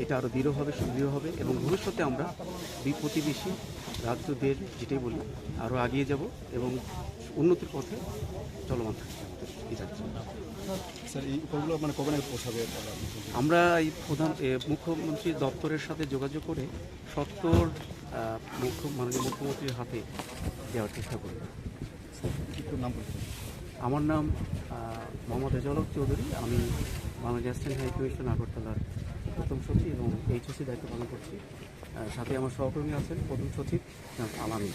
এটা আরও দৃঢ় হবে সুদৃঢ় হবে এবং ভবিষ্যতে আমরা প্রতিবেশী রাজ্যদের যেটাই বলি আরও এগিয়ে যাব এবং উন্নতির পথে চলমান থাকবে মানে আমরা এই প্রধান এ, মুখ্যমন্ত্রীর দপ্তরের সাথে যোগাযোগ করে সত্তর মুখ্য মাননীয় মুখ্যমন্ত্রীর হাতে দেওয়ার চেষ্টা করি একটু নাম বলতে আমার নাম মোহাম্মদ রেজালক চৌধুরী। আমি বাংলাদেশ অ্যাসিস্ট্যান্ট হাই কমিশন আগরতলার প্রথম সচিব এবং এইচএসি দায়িত্ব পালন করছি সাথে আমার সহকর্মী আছেন প্রথম সচিব আলামি।